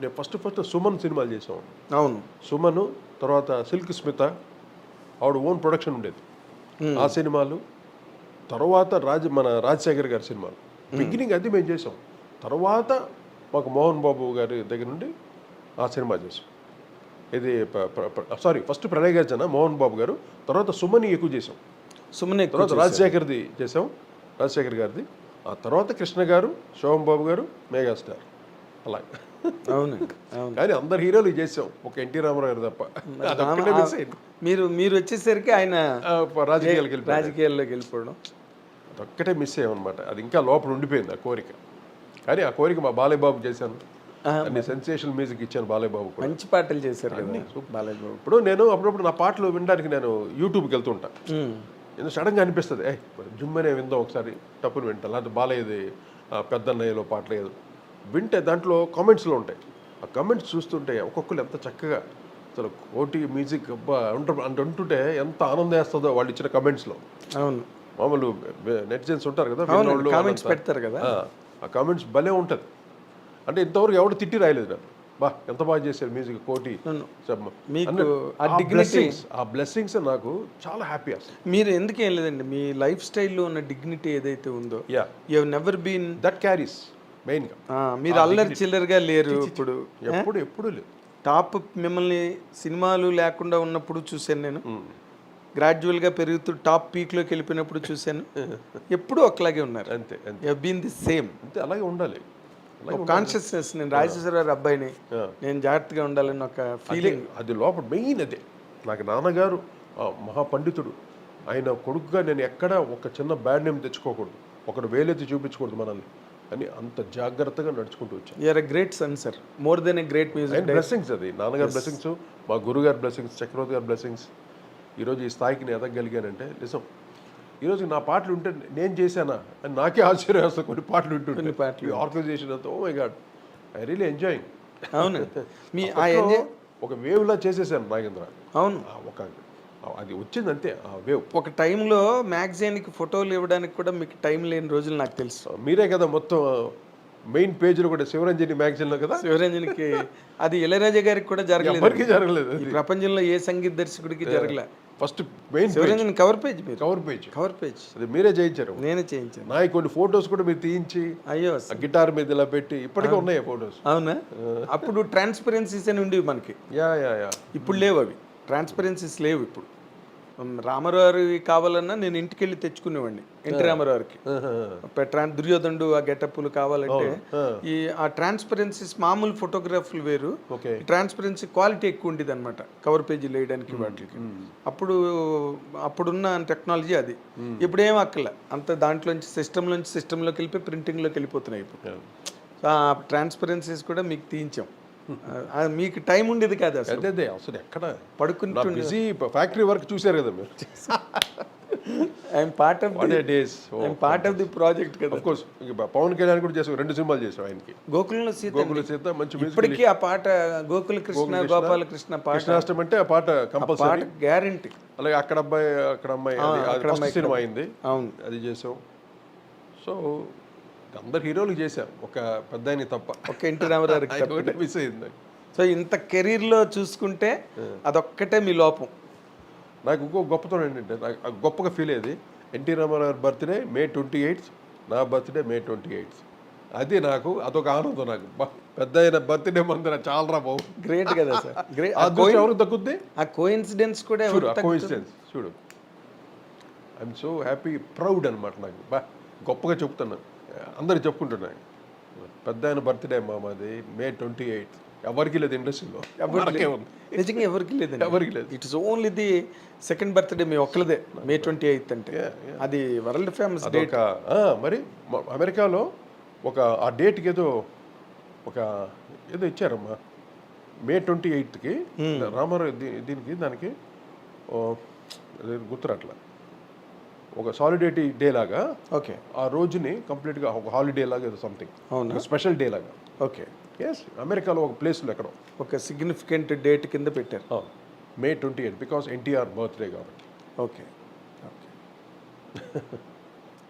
నేను first first Suman సినిమాలు చేసాం అవును. సుమన్ తర్వాత సిల్క్ స్మిత ఆవిడ ఓన్ ప్రొడక్షన్ ఉండేది. ఆ సినిమాలు తర్వాత రాజ మన రాజశేఖర్ గారి సినిమాలు. బిగినింగ్ అది మేము చేసాం. తర్వాత మాకు మోహన్ బాబు గారి దగ్గర నుండి ఆ సినిమా చేసాం. ఇది సారీ ఫస్ట్ ప్రణయ్ గార్జన మోహన్ బాబు గారు తర్వాత సుమని ఎక్కువ చేసాం. సుమన్ తర్వాత రాజశేఖర్ది చేసాం రాజశేఖర్ గారిది. ఆ తర్వాత కృష్ణ గారు శోభన్ బాబు గారు మెగాస్టార్. అలా. అవునండి అవును. కానీ అందరు హీరోలు చేసాం. ఒక ఎన్టీ రామారావు గారు తప్ప. మీరు మీరు వచ్చేసరికి ఆయన రాజకీయాలకు రాజకీయాల్లోకి వెళ్ళిపోవడం. అదొక్కటే మిస్ అయ్యామన్నమాట. అది ఇంకా లోపల ఉండిపోయింది ఆ కోరిక. కానీ ఆ కోరిక మా బాలయ్య బాబు చేశాను అన్ని సెన్సేషనల్ మ్యూజిక్ ఇచ్చాను బాలయ్య బాబు కూడా. మంచి పాటలు చేశారు కదా బాలాజీ బాబు ఇప్పుడు నేను అప్పుడప్పుడు నా పాటలు వినడానికి నేను యూట్యూబ్కి వెళ్తుంటా. ఎందుకు సడన్గా అనిపిస్తుంది ఏ జుమ్మనే విందాం ఒకసారి టప్పుని వింటా. లేకపోతే బాలయ్యది పెద్దన్నయ్యలో పాటలు ఏదో. వింటే దాంట్లో కామెంట్స్లో ఉంటాయి. ఆ కామెంట్స్ చూస్తుంటే ఒక్కొక్కరు ఎంత చక్కగా అసలు కోటి మ్యూజిక్ అబ్బా అంటు అంటుంటే ఎంత ఆనందం వేస్తుందో వాళ్ళు ఇచ్చిన కమెంట్స్లో అవును. మామూలు నెటిజన్స్ ఉంటారు కదా కామెంట్స్. పెడతారు కదా. ఆ, కామెంట్స్ భలే ఉంటుంది. అంటే ఇంతవరకు ఎవడు తిట్టి రాయలేదు నన్ను. బా ఎంత బాగా చేశారు మ్యూజిక్ కోటి. ఆ బ్లెస్సింగ్స్ నాకు చాలా హ్యాపీ అసలు. మీరు ఎందుకేం లేదండి మీ లైఫ్ స్టైల్లో ఉన్న డిగ్నిటీ ఏదైతే ఉందో yeah you never been that carries మెయిన్గా. మీరు అల్లరి చిల్లరగా లేరు ఇప్పుడు ఎప్పుడు ఎప్పుడు లేదు టాప్ మిమ్మల్ని సినిమాలు లేకుండా ఉన్నప్పుడు చూశాను నేను. గ్రాడ్యువల్గా పెరుగుతూ టాప్ పీక్లోకి వెళ్ళిపోయినప్పుడు చూశాను. ఎప్పుడూ ఒకలాగే ఉన్నారు. అంతే అంతే. యూ బీన్ ది సేమ్ అంతే అలాగే ఉండాలి. కాన్షియస్నెస్ నేను రాజేశ్వరరావు అబ్బాయిని ఆ. నేను జాగ్రత్తగా ఉండాలని ఒక ఫీలింగ్ అదే, లోపల మెయిన్ అదే. నాకు నాన్నగారు మహాపండితుడు. ఆయన కొడుకుగా నేను ఎక్కడ ఒక చిన్న బ్యాడ్ నేమ్ తెచ్చుకోకూడదు. ఒకడు వేలెత్తి చూపించకూడదు మనల్ని. అని అంత జాగ్రత్తగా నడుచుకుంటూ వచ్చాను. You're a great son sir more than a great music blessings అది. నాన్నగారి బ్లెస్సింగ్స్ మా గురుగారి బ్లెస్సింగ్స్ చక్రవర్తి గారి బ్లెస్సింగ్స్ ఈరోజు ఈ స్థాయికి నేను ఎదగలిగానంటే నిజం ఈరోజు నా పాటలు ఉంటే నేను చేశానా? అని నాకే ఆశ్చర్యం వేస్తుంది. కొన్ని పాటలు కొన్ని పాటలు. ఆర్గనైజేషన్ అంతా ఓ my god I really enjoying అవును. మీ ఒక వేవ్ లా చేసేసాను నాగేంద్ర. అవును. ఒక అది వచ్చింది అంతే వేవ్. ఒక టైంలో మ్యాగజైన్కి ఫోటోలు ఇవ్వడానికి కూడా మీకు టైం లేని రోజులు నాకు తెలుసు. మీరే కదా మొత్తం మెయిన్ పేజ్లో కూడా శివరంజని మ్యాగజైన్లో కదా? శివరంజన్కి అది ఇళయరాజా గారికి కూడా జరగలేదు. ఎవరికి జరగలేదు ప్రపంచంలో ఏ సంగీత దర్శకుడికి జరగలే. First main Shivaranjan cover page మీరు. Cover page. Cover page. అది మీరే చేయించారు. నేనే చేయించాను. నా కొన్ని ఫొటోస్ కూడా మీరు తీయించి అయ్యో గిటార్ మీద ఇలా పెట్టి ఇప్పటికే ఉన్నాయి ఫొటోస్. అవునా? అప్పుడు ట్రాన్స్పరెన్సీస్ అని ఉండేవి మనకి. Yeah yeah yeah. ఇప్పుడు లేవు అవి. ట్రాన్స్పరెన్సీస్ లేవు ఇప్పుడు. రామారావు కావాలన్నా నేను ఇంటికి వెళ్ళి తెచ్చుకునేవాడిని ఎన్టీ రామారావుకి. ట్రాన్ దుర్యోధనుడు ఆ గెటప్లు కావాలంటే ఈ ఆ ట్రాన్స్పరెన్సీస్ మామూలు ఫోటోగ్రాఫ్లు వేరు ట్రాన్స్పరెన్సీ క్వాలిటీ ఎక్కువ ఉండేది అనమాట కవర్ పేజీలు వేయడానికి వాటికి. అప్పుడు అప్పుడున్న టెక్నాలజీ అది. ఇప్పుడు ఏం అక్కల అంత దాంట్లోంచి సిస్టంలోంచి సిస్టంలోకి వెళ్ళిపోయి ప్రింటింగ్లోకి వెళ్ళిపోతున్నాయి ఇప్పుడు. ఆ ట్రాన్స్పరెన్సీస్ కూడా మీకు తీయించాం. మీకు టైం ఉండేది కాదు అసలు. అదే అసలు ఎక్కడ? పడుకుని బిజీ ఫ్యాక్టరీ వర్క్ చూశారు కదా మీరు. I'm part of days I'm part of the project కదా. ఆఫ్ కోర్స్ పవన్ కళ్యాణ్ కూడా చేసాం రెండు సినిమాలు చేసాం ఆయనకి. గోకులంలో సీత గోకుల సీత మంచి మ్యూజిక్ ఇప్పటికీ ఆ పాట గోకుల కృష్ణ గోపాల కృష్ణ పాట కృష్ణాష్టమి అంటే ఆ పాట కంపల్సరీ పాట గ్యారంటీ అలాగే అక్కడ అబ్బాయి అక్కడ అమ్మాయి సినిమా అయింది. అవును. అది చేసాం సో అందరు హీరోలు చేశాం ఒక పెద్ద ఆయన తప్ప. ఒక ఎన్టీ ఒకటే మిస్ అయింది. సో ఇంత కెరీర్లో చూసుకుంటే అదొక్కటే మీ లోపం. నాకు ఇంకో గొప్పతనం ఏంటంటే నాకు గొప్పగా ఫీల్ అయ్యేది NT Rama Rao birthday May twenty eighth నా బర్త్డే మే ట్వంటీ ఎయిత్ అది నాకు అదొక ఆనందం నాకు. పెద్ద అయిన బర్త్డే మందిర చాలరా బాబు. గ్రేట్ కదా సార్. గ్రేట్ ఎవరికి దక్కుద్ది? ఆ కోఇన్సిడెన్స్ కూడా ఎవరు కోయిన్సిడెన్స్ చూడు. ఐఎమ్ సో హ్యాపీ ప్రౌడ్ అనమాట నాకు. బా గొప్పగా చెప్తున్నాను అందరు చెప్పుకుంటున్నాను పెద్ద ఆయన బర్త్డే మా మాది మే ట్వంటీ ఎయిత్ ఎవరికి లేదు. ఇండస్ట్రీలో ఉంది. నిజంగా ఎవరికి లేదండి. ఎవరికి లేదు. It is only the second birthday మీ ఒక్కలదే మే ట్వంటీ ఎయిత్ అంటే. అది వరల్డ్ ఫేమస్ డే అదొక ఆ, మరి అమెరికాలో ఒక ఆ డేట్కి ఏదో ఒక ఏదో ఇచ్చారమ్మా. మే ట్వంటీ ఎయిత్కి రామారావు దీనికి దానికి గుర్తురాట్లా ఒక సాలిడేటీ డే లాగా ఓకే. ఆ రోజుని కంప్లీట్గా ఒక హాలిడే లాగా ఏదో సంథింగ్ అవునా? స్పెషల్ డే లాగా. ఓకే. ఎస్ అమెరికాలో ఒక ప్లేస్లో ఎక్కడో. ఒక సిగ్నిఫికెంట్ డేట్ కింద పెట్టారు. May twenty eighth because NTR birthday కాబట్టి. Okay. Okay.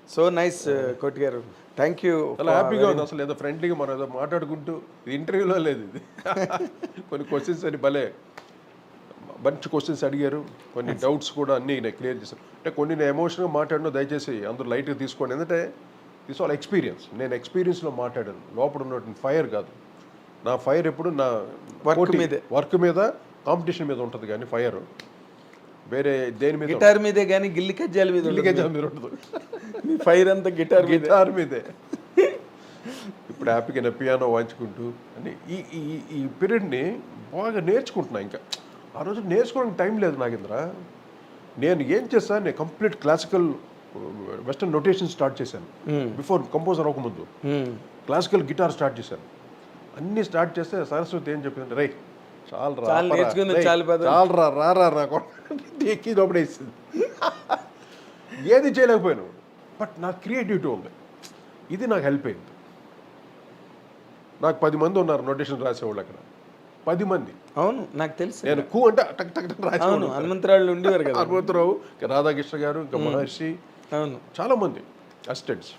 So nice Koti గారు. థ్యాంక్ యూ చాలా హ్యాపీగా ఉంది. అసలు ఏదో ఫ్రెండ్లీగా మనం ఏదో మాట్లాడుకుంటూ ఇది ఇంటర్వ్యూలో లేదు ఇది. కొన్ని క్వశ్చన్స్ అని భలే. మంచి క్వశ్చన్స్ అడిగారు. కొన్ని డౌట్స్ కూడా అన్నీ నేను క్లియర్ చేశాను. అంటే కొన్ని నేను ఎమోషన్గా మాట్లాడినా దయచేసి అందరూ లైట్గా తీసుకోండి. ఎందుకంటే దిస్ ఆల్ ఎక్స్పీరియన్స్ నేను ఎక్స్పీరియన్స్లో మాట్లాడాను. లోపల ఉన్నటువంటి ఫైర్ కాదు. నా ఫైర్ ఎప్పుడు నా Work మీదే. వర్క్ మీద కాంపిటీషన్ మీద ఉంటుంది కానీ ఫైర్ వేరే దేని మీద గిటార్ మీదే కానీ గిల్లి కజ్జాల మీద ఉండదు. ఇల్లిగే మీద ఉంటుంది మీ ఫైర్ అంతా గిటార్ మీద. గిటార్ మీదే. ఇప్పుడు హ్యాపీగా నా పియానో వాయించుకుంటూ అని ఈ ఈ ఈ పీరియడ్ని బాగా నేర్చుకుంటున్నా ఇంకా. ఆ రోజు నేర్చుకోవడానికి టైం లేదు నాగేంద్ర. నేను ఏం చేస్తాను నేను complete classical western notation start చేశాను. బిఫోర్ కంపోజర్ అవ్వకముందు. క్లాసికల్ గిటార్ స్టార్ట్ చేశాను. అన్నీ స్టార్ట్ చేస్తే సరస్వతి ఏం చెప్పింది రై చాలు రా చాలు ఆపరా. నేర్చుకుంది, రేయ్, చాలు పద." చాలు రా రా రా నా ఎక్కి లోపడేసింది ఏది చేయలేకపోయాను. బట్ నాకు క్రియేటివిటీ ఉంది. ఇది నాకు హెల్ప్ అయింది. నాకు పది మంది ఉన్నారు నోటేషన్ రాసేవాళ్ళు అక్కడ. పది మంది. అవును నాకు తెలుసు. నేను కూ అంటే టక్ టక్ టక్ అవును హనుమంతరాళ్ళు ఉండేవారు కదా. హనుమంతరావు రాధాకృష్ణ గారు ఇంకా మహర్షి అవును. చాలా మంది అసిస్టెంట్స్.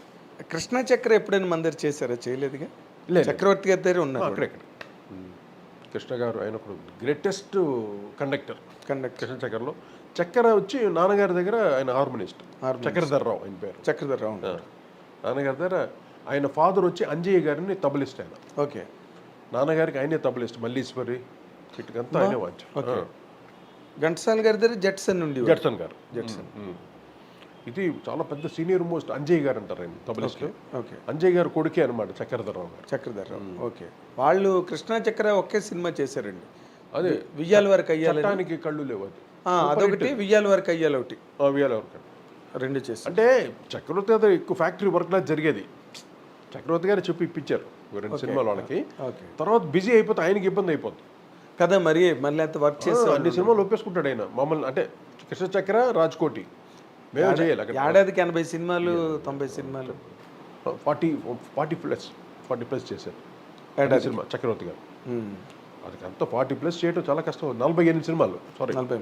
కృష్ణా చక్ర ఎప్పుడైనా మందరు చేశారా? చేయలేదుగా? లేదు. చక్రవర్తి గారి దగ్గర ఉన్నారు. అక్కడెక్కడ కృష్ణ గారు ఆయన ఒకడు గ్రేటెస్ట్ కండక్టర్ కండక్టర్ కృష్ణ చక్రలో. చక్కెర వచ్చి నాన్నగారి దగ్గర ఆయన హార్మోనిస్ట్ చక్రధర్రావు ఆయన పేరు. చక్రధర్ అవును ఆ. నాన్నగారి దగ్గర ఆయన ఫాదర్ వచ్చి అంజయ్య గారిని తబలిస్ట్ ఆయన. ఓకే. నాన్నగారికి ఆయనే తబలిస్ట్ మల్లీశ్వరి ఇటుకంతా ఆయనే వాచ్. ఘంటసాల గారి దగ్గర జట్సన్ నుండి జడ్సన్ గారు. జడ్సన్ ఇది చాలా పెద్ద సీనియర్ మోస్ట్ అంజయ్ గారు అంటారు ఆయన తబలిస్ట్ ఓకే అంజయ్ గారు కొడుకే అనమాట చక్రధర్రావు గారు. చక్రధర్ ఓకే. వాళ్ళు కృష్ణా చక్ర ఒకే సినిమా చేశారండి. అదే వియ్యాల వరకు అయ్యాలి కళ్ళు లేవు అది. అదొకటి వియ్యాల వరకు అయ్యాలి ఒకటి. ఆ, వియాల వరకు. రెండు చేశారు. అంటే చక్రవర్తి గారు ఎక్కువ ఫ్యాక్టరీ వర్క్ లా జరిగేది. చక్రవర్తి గారు చెప్పి ఇప్పించారు. రెండు సినిమాలు వాళ్ళకి. తర్వాత బిజీ అయిపోతే ఆయనకి ఇబ్బంది అయిపోతుంది కదా మరి మళ్ళీ అంత వర్క్ చేసి అన్ని సినిమాలు ఒప్పేసుకుంటాడు ఆయన. మమ్మల్ని అంటే కృష్ణ చక్ర రాజ్కోటి. మేము చేయాలి అక్కడ. ఏడాదికి ఎనభై సినిమాలు తొంభై సినిమాలు. Forty forty plus forty plus చేశారు. ఏడాది సినిమా చక్రవర్తి గారు. ఉమ్, అది అంతా ఫార్టీ ప్లస్ చేయడం చాలా కష్టం. నలభై ఎనిమిది సినిమాలు సారీ. నలభై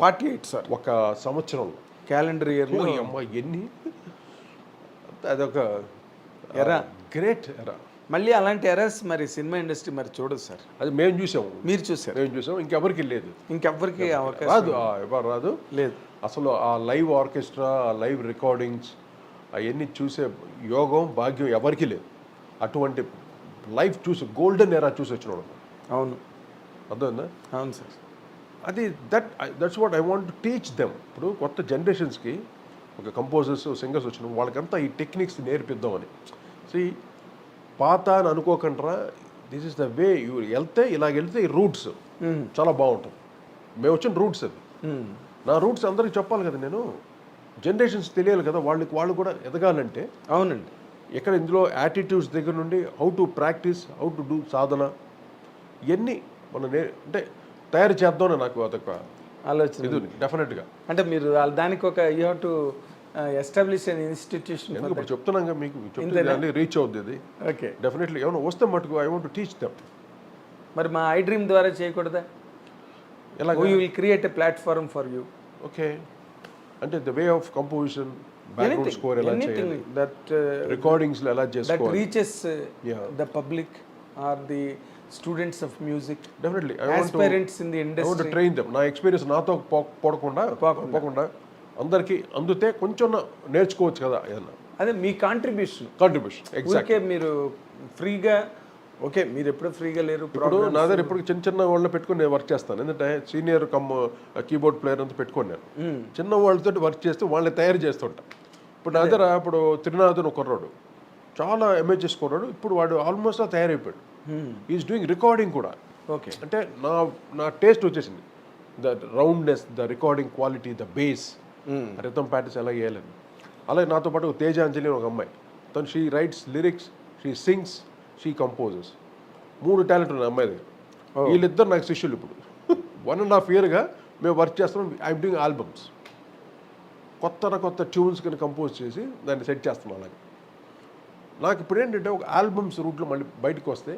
ఫార్టీ ఎయిట్ సార్. ఒక సంవత్సరంలో క్యాలెండర్ ఇయర్లో అమ్మ ఎన్ని? అదొక ఎరా. గ్రేట్ ఎరా మళ్ళీ అలాంటి ఎరర్స్ మరి సినిమా ఇండస్ట్రీ మరి చూడదు సార్. అది మేము చూసాము. మీరు చూసారు? మేము చూసాం ఇంకెవరికి లేదు. ఇంకెవ్వరికి అవకాశం రాదు. ఎవరు రాదు? లేదు. అసలు ఆ లైవ్ ఆర్కెస్ట్రా ఆ లైవ్ రికార్డింగ్స్ అవన్నీ చూసే యోగం భాగ్యం ఎవరికీ లేదు. అటువంటి లైఫ్ చూసి గోల్డెన్ ఎరా చూసి వచ్చిన అవును. అర్థమైందా? అవును సార్. అది that that's what I want teach them ఇప్పుడు కొత్త జనరేషన్స్కి ఒక కంపోజర్స్ సింగర్స్ వచ్చిన వాళ్ళకంతా ఈ టెక్నిక్స్ నేర్పిద్దామని. సి పాత అని అనుకోకుండా this is the way you వెళ్తే ఇలాగ వెళ్తే ఈ రూట్స్. చాలా బాగుంటుంది. మేము వచ్చిన రూట్స్ అది ఉమ్, నా రూట్స్ అందరికి చెప్పాలి కదా నేను. జనరేషన్స్ తెలియాలి కదా వాళ్ళకి వాళ్ళు కూడా ఎదగాలంటే. అవునండి. ఎక్కడ ఇందులో యాటిట్యూడ్స్ దగ్గర నుండి how to practice how to do సాధన. ఇవన్నీ మనం నే అంటే తయారు చేద్దామని నాకు అదొక ఆలోచన ఇది డెఫినెట్గా అంటే మీరు దానికి ఒక you have to establish an institution ఇప్పుడు చెప్తున్నాగా మీకు? చెప్తే దాన్ని రీచ్ అవుద్ది ఓకే డెఫినెట్లీ ఏమైనా వస్తే మటుకు ఐ వాంట్ టీచ్ దెమ్ మరి మా ఐ డ్రీమ్ ద్వారా చేయకూడదా? ఎలా we will create a platform for you okay అంటే the way of composition background score ఎలా చేయాలి? దట్ రికార్డింగ్స్లో ఎలా దట్ చేసుకోవాలి? Reaches Yeah. The public or the students of music definitely I want aspirants in the I want industry train them నా experience నాతో పో- పోడకుండా పోకుండా. అందరికీ అందుతే కొంచెం నేర్చుకోవచ్చు కదా ఏదన్నా. అదే మీ కాంట్రిబ్యూషన్ కాంట్రిబ్యూషన్ ఎగ్జాక్ట్ మీరు ఫ్రీగా ఓకే మీరు ఎప్పుడు ఫ్రీగా లేరు ఇప్పుడు నా దగ్గర ఇప్పుడు చిన్న చిన్న వాళ్ళని పెట్టుకొని నేను వర్క్ చేస్తాను. ఎందుకంటే సీనియర్ కమ్ కీబోర్డ్ ప్లేయర్ అంతా పెట్టుకొని నేను. చిన్న వాళ్ళతో వర్క్ చేస్తే వాళ్ళని తయారు చేస్తుంటా. ఇప్పుడు నా దగ్గర ఇప్పుడు త్రినాథన్ కుర్రాడు చాలా ఎంహెచ్ఎస్ కుర్రాడు ఇప్పుడు వాడు ఆల్మోస్ట్ తయారైపోయాడు. ఈజ్ డూయింగ్ రికార్డింగ్ కూడా. ఓకే. అంటే నా నా టేస్ట్ వచ్చేసింది. The roundness the recording quality the bass rhythm patterns ఎలా వేయాలని అలాగే నాతో పాటు ఒక తేజాంజలి ఒక అమ్మాయి. తను she writes lyrics she sings she composes మూడు టాలెంట్ ఉన్నాయి అమ్మాయి దగ్గర. వీళ్ళిద్దరు నాకు శిష్యులు ఇప్పుడు. వన్ అండ్ హాఫ్ ఇయర్గా మేము వర్క్ చేస్తున్నాం ఐఎమ్ డూయింగ్ ఆల్బమ్స్ కొత్త కొత్త ట్యూన్స్ కానీ కంపోజ్ చేసి దాన్ని సెట్ చేస్తున్నాం అలాగే. నాకు ఇప్పుడు ఏంటంటే ఒక ఆల్బమ్స్ రూట్లో మళ్ళీ బయటకు వస్తే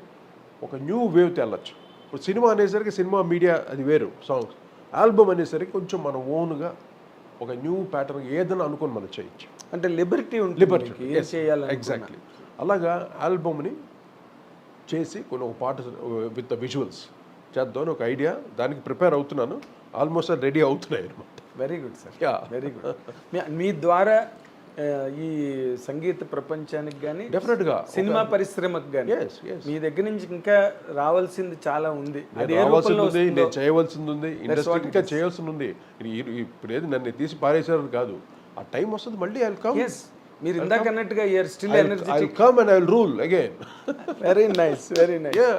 ఒక న్యూ వేవ్ తెల్లచ్చు ఇప్పుడు సినిమా అనేసరికి సినిమా మీడియా అది వేరు సాంగ్స్ ఆల్బమ్ అనేసరికి కొంచెం మన ఓన్గా ఒక న్యూ ప్యాటర్న్ ఏదైనా అనుకొని మనం చేయొచ్చు. అంటే లిబర్టీ ఉంటుంది లిబర్టీ చేయాలని ఎగ్జాక్ట్లీ అలాగా ఆల్బమ్ని చేసి కొన్ని ఒక పాట విత్ విజువల్స్ చేద్దామని ఒక ఐడియా దానికి ప్రిపేర్ అవుతున్నాను. ఆల్మోస్ట్ రెడీ అవుతున్నాయి అనమాట very good sir yeah very good మీ ద్వారా ఈ సంగీత ప్రపంచానికి కానీ డెఫినెట్గా సినిమా పరిశ్రమకు కానీ మీ దగ్గర నుంచి ఇంకా రావాల్సింది చాలా ఉంది. రావాల్సింది నేను చేయవలసింది ఉంది ఇండస్ట్రీ ఇంకా చేయాల్సింది ఉంది. ఇప్పుడు ఏది నన్ను తీసి పారేసారు కాదు. ఆ టైం వస్తుంది మళ్ళీ ఐ కమ్ మీరు ఇందాక అన్నట్టుగా year still energy I come and I will rule again very nice very nice yeah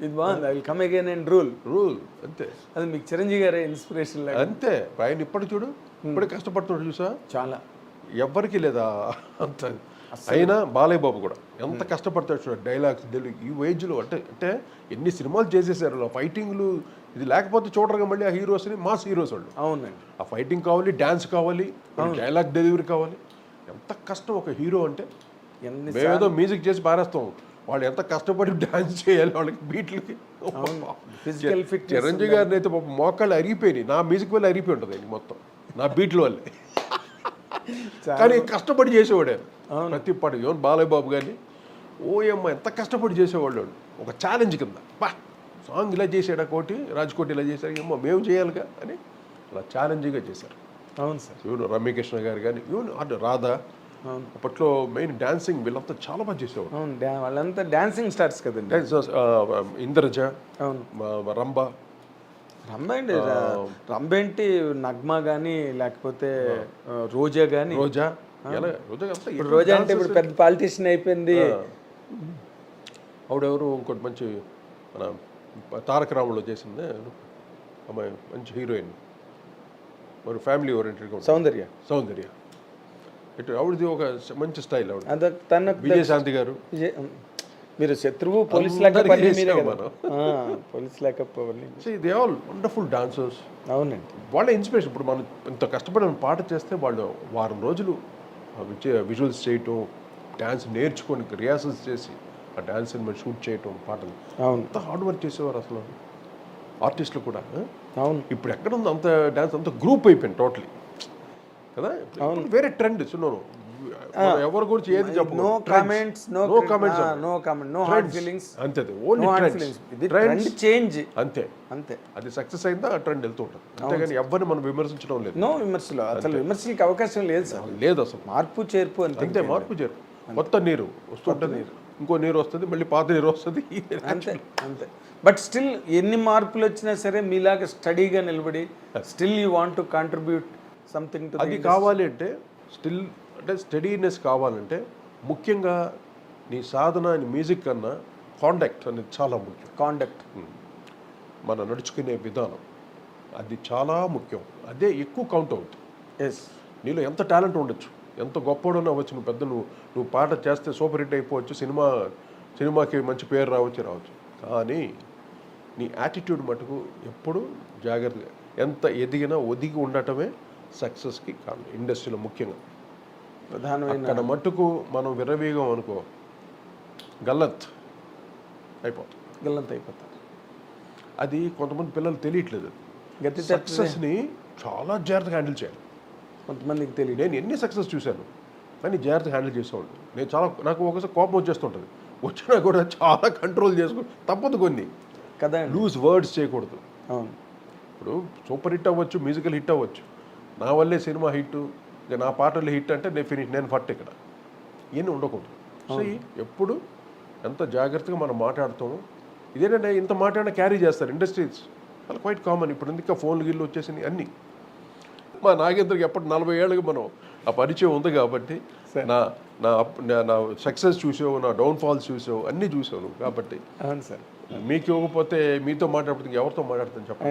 ఇది బాగుంది I will come again and rule rule అంతే. అది మీకు చిరంజీవి గారే ఇన్స్పిరేషన్ అంతే. ఆయన ఇప్పటి చూడు. ఇప్పుడే కష్టపడుతున్నాడు చూసా చాలా. ఎవ్వరికి లేదా అంత అయినా బాలయ్య బాబు కూడా ఎంత కష్టపడతాడు చూడ డైలాగ్స్ తెలుగు ఈ ఏజ్లో అంటే అంటే ఎన్ని సినిమాలు చేసేసారు ఫైటింగ్లు ఇది లేకపోతే చూడరుగా మళ్ళీ ఆ హీరోస్ని మాస్ హీరోస్ వాళ్ళు. అవునండి. ఆ ఫైటింగ్ కావాలి డ్యాన్స్ కావాలి డైలాగ్ డెలివరీ కావాలి. ఎంత కష్టం ఒక హీరో అంటే. ఎన్ని మేమేదో మ్యూజిక్ చేసి పారేస్తాం. వాళ్ళు ఎంత కష్టపడి డాన్స్ చేయాలి వాళ్ళకి బీట్లకి ఫిజికల్ ఫిట్ చిరంజీవి గారిని అయితే మోకాళ్ళు అరిగిపోయినాయి. నా మ్యూజిక్ వల్ల అరిగిపోయి ఉంటుంది మొత్తం. నా బీట్ల వల్లే. కానీ కష్టపడి చేసేవాడే. ప్రతి పాట యోన్ బాలయ్య బాబు గారిని ఓయమ్మ ఎంత కష్టపడి చేసేవాళ్ళు వాళ్ళు. ఒక ఛాలెంజ్ కింద. బా సాంగ్ ఇలా చేసాడా కోటి రాజ్కోటి ఇలా చేశాడు ఏమో మేము చేయాలిగా అని అలా ఛాలెంజింగ్గా చేశారు. అవును సార్. ఈవెన్ రమ్యకృష్ణ గారు కానీ ఈవెన్ అటు రాధా. అవును. అప్పట్లో మెయిన్ డాన్సింగ్ వీళ్ళంతా చాలా బాగా చేసేవారు అవును వాళ్ళంతా డాన్సింగ్ స్టార్స్ కదండి. ఆ, ఇంద్రజ అవును. రంభ రంభ ఏంటి నగ్మా కానీ లేకపోతే రోజా కానీ రోజా? ఇప్పుడు రోజా అంటే ఇప్పుడు పెద్ద పాలిటీషియన్ అయిపోయింది. ఆవిడెవరు? ఇంకోటి మంచి మన తారక రాములో చేసింది. అమ్మాయి మంచి హీరోయిన్. మరి ఫ్యామిలీ ఓరియంటెడ్గా ఉంటుంది. సౌందర్య. సౌందర్య. ఇటు ఆవిడది ఒక మంచి స్టైల్ ఆవిడ. విజయశాంతి గారు. విజయ్- మీరు శత్రువు police police they all wonderful dancers అవునండి. వాళ్ళ ఇన్స్పిరేషన్ ఇప్పుడు మనం ఇంత కష్టపడి మనం పాట చేస్తే వాళ్ళు వారం రోజులు విజువల్స్ చేయటం డ్యాన్స్ నేర్చుకొని రిహార్సల్స్ చేసి ఆ డ్యాన్స్ షూట్ చేయటం పాటలు. అంత హార్డ్ వర్క్ చేసేవారు అసలు. ఆర్టిస్టులు కూడా? అవును. ఇప్పుడు ఎక్కడ ఉంది అంత డ్యాన్స్ అంత గ్రూప్ అయిపోయింది టోటలీ కదా? వేరే ట్రెండ్ సున్నాను ఎవరి గురించి ఏది చెప్పు. No comments no no comments no comment no hard feelings అంతే ఓన్లీ ట్రెండ్స్ ఇది ట్రెండ్ చేంజ్ అంతే. అంతే. అది సక్సెస్ అయిందా ఆ ట్రెండ్ వెళ్తూ ఉంటుంది. అంతేగాని ఎవరిని మనం విమర్శించడం లేదు. నో విమర్శలు అసలు విమర్శలకి అవకాశం లేదు సార్. లేదు అసలు. మార్పు చేర్పు అంతే అంతే మార్పు చేరు కొత్త నీరు వస్తుంటుంది ఇంకో నీరు వస్తుంది మళ్ళీ పాత నీరు వస్తుంది. నీరు అంతే అంతే. బట్ స్టిల్ ఎన్ని మార్పులు వచ్చినా సరే మీలాగా స్టడీగా నిలబడి still you want to contribute something to అది కావాలి అంటే స్టిల్ అంటే స్టడీనెస్ కావాలంటే ముఖ్యంగా నీ సాధన నీ మ్యూజిక్ కన్నా కాంటాక్ట్ అనేది చాలా ముఖ్యం. కాండక్ట్ మన నడుచుకునే విధానం అది చాలా ముఖ్యం. అదే ఎక్కువ కౌంట్ అవుతుంది ఎస్ నీలో ఎంత టాలెంట్ ఉండొచ్చు ఎంత గొప్పడో అవ్వచ్చు. నువ్వు పెద్ద నువ్వు నువ్వు పాట చేస్తే సూపర్ హిట్ అయిపోవచ్చు సినిమా సినిమాకి మంచి పేరు రావచ్చు రావచ్చు. కానీ నీ యాటిట్యూడ్ మటుకు ఎప్పుడు జాగ్రత్తగా ఎంత ఎదిగినా ఒదిగి ఉండటమే సక్సెస్కి కారణం. ఇండస్ట్రీలో ముఖ్యంగా. ప్రధానమైన అక్కడ మట్టుకు మనం విరవీగం అనుకో. గల్లత్ అయిపోతుంది గల్లంత అయిపోతారు అది కొంతమంది పిల్లలు తెలియట్లేదు. గతి సక్సెస్ని చాలా జాగ్రత్తగా హ్యాండిల్ చేయాలి. కొంతమందికి తెలియదు నేను ఎన్ని సక్సెస్ చూశాను కానీ జాగ్రత్తగా హ్యాండిల్ చేసేవాళ్ళు నేను చాలా నాకు ఒకసారి కోపం వచ్చేస్తుంటుంది. వచ్చినా కూడా చాలా కంట్రోల్ చేసుకో తప్పదు కొన్ని. కదా లూజ్ వర్డ్స్ చేయకూడదు. అవును. ఇప్పుడు సూపర్ హిట్ అవ్వచ్చు మ్యూజికల్ హిట్ అవ్వచ్చు. నా వల్లే సినిమా హిట్ ఇక నా పాటలు హిట్ అంటే నేను ఫినిష్ నేను ఫట్ ఇక్కడ. ఇవన్నీ ఉండకూడదు. సో ఎప్పుడు ఎంత జాగ్రత్తగా మనం మాట్లాడతామో ఇదేంటంటే ఇంత మాట్లాడినా క్యారీ చేస్తారు ఇండస్ట్రీస్ అలా క్వైట్ కామన్ ఇప్పుడు ఎందుకు ఫోన్లు గిల్లు వచ్చేసినాయి? అన్నీ. మా నాగేంద్రకి ఎప్పటి నలభై ఏళ్ళకి మనం ఆ పరిచయం ఉంది కాబట్టి నా నా నా- సక్సెస్ చూసావు నా డౌన్ఫాల్స్ చూసావు అన్నీ చూసావు కాబట్టి. అవును సార్. మీకు ఇవ్వకపోతే మీతో మాట్లాడుతుంది ఎవరితో మాట్లాడుతాను చెప్పండి?